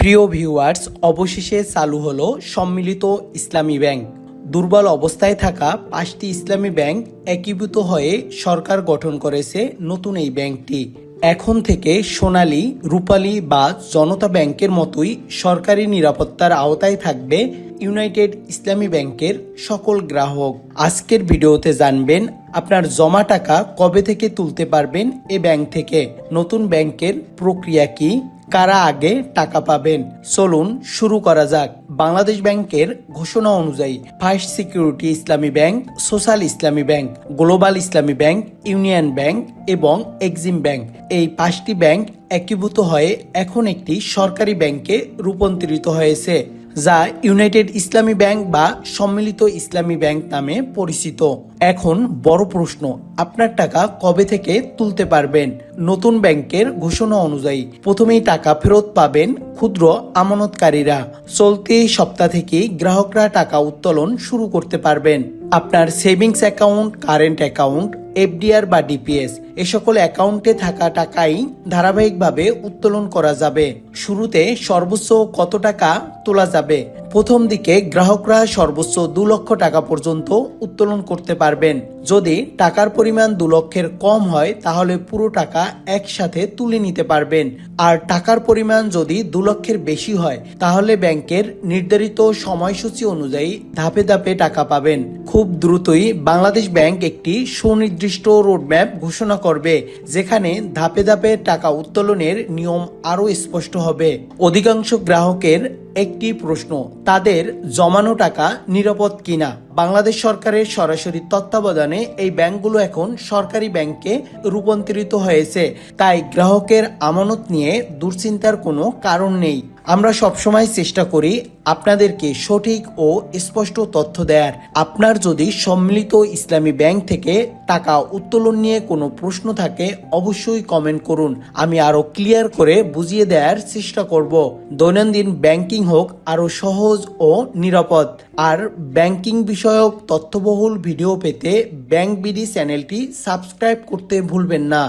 প্রিয় ভিউয়ার্স, অবশেষে চালু হলো সম্মিলিত ইসলামী ব্যাংক। দুর্বল অবস্থায় থাকা পাঁচটি ইসলামী ব্যাংক একীভূত হয়ে সরকার গঠন করেছে নতুন এই ব্যাংকটি। এখন থেকে সোনালী, রূপালী বা জনতা ব্যাংকের মতোই সরকারি নিরাপত্তার আওতায় থাকবে ইউনাইটেড ইসলামী ব্যাংকের সকল গ্রাহক। আজকের ভিডিওতে জানবেন আপনার জমা টাকা কবে থেকে তুলতে পারবেন এ ব্যাংক থেকে। নতুন ব্যাংকের প্রক্রিয়া কি? কারা আগে টাকা পাবেন? চলুন, শুরু করা যাক। বাংলাদেশ ব্যাংকের ঘোষণা অনুযায়ী first security Islami bank, social Islami bank, global Islami bank, union bank এবং এক্সিম ব্যাংক। এই পাঁচটি ব্যাংক একীভূত হয়ে এখন একটি সরকারি ব্যাংকে রূপান্তরিত হয়েছে, যা ইউনাইটেড ইসলামী ব্যাংক বা সম্মিলিত ইসলামী ব্যাংক নামে পরিচিত। এখন বড় প্রশ্ন আপনার টাকা কবে থেকে তুলতে পারবেন? নতুন ব্যাংকের ঘোষণা অনুযায়ী প্রথমেই টাকা ফেরত পাবেন ক্ষুদ্র আমানতকারীরা। চলতি সপ্তাহ থেকেই গ্রাহকরা টাকা উত্তোলন শুরু করতে পারবেন। আপনার savings account, current account, FDR বা ডিপিএস, এ সকল অ্যাকাউন্টে থাকা টাকাই ধারাবাহিকভাবে উত্তোলন করা যাবে। শুরুতে সর্বোচ্চ কত টাকা তোলা যাবে? প্রথম দিকে গ্রাহকরা সর্বোচ্চ দু লক্ষ টাকা পর্যন্ত উত্তোলন করতে পারবেন। যদি টাকার পরিমাণ দু লক্ষের কম হয়, তাহলে পুরো টাকা একসাথে তুলে নিতে পারবেন। আর টাকার পরিমাণ যদি দু লক্ষের বেশি হয়, তাহলে ব্যাংকের নির্ধারিত সময়সূচি অনুযায়ী ধাপে ধাপে টাকা পাবেন। খুব দ্রুতই বাংলাদেশ ব্যাংক একটি সুনির্দিষ্ট রোডম্যাপ ঘোষণা করবে, যেখানে ধাপে ধাপে টাকা উত্তোলনের নিয়ম আরও স্পষ্ট হবে। অধিকাংশ গ্রাহকের একটি প্রশ্ন, তাদের জমানো টাকা নিরাপদ কিনা? বাংলাদেশ সরকারের সরাসরি তত্ত্বাবধানে এই ব্যাংকগুলো এখন সরকারি ব্যাংকে রূপান্তরিত হয়েছে। তাই গ্রাহকের আমানত নিয়ে দুশ্চিন্তার কোনো কারণ নেই। আমরা সবসময় চেষ্টা করি আপনাদেরকে সঠিক ও স্পষ্ট তথ্য দেয়ার। আপনার যদি সম্মিলিত ইসলামী ব্যাংক থেকে টাকা উত্তোলন নিয়ে কোনো প্রশ্ন থাকে, অবশ্যই কমেন্ট করুন। আমি আরও ক্লিয়ার করে বুঝিয়ে দেওয়ার চেষ্টা করব। দৈনন্দিন ব্যাংকিং হোক আরও সহজ ও নিরাপদ। আর ব্যাংকিং বিষয়ক তথ্যবহুল ভিডিও পেতে ব্যাংক বিডি চ্যানেলটি সাবস্ক্রাইব করতে ভুলবেন না।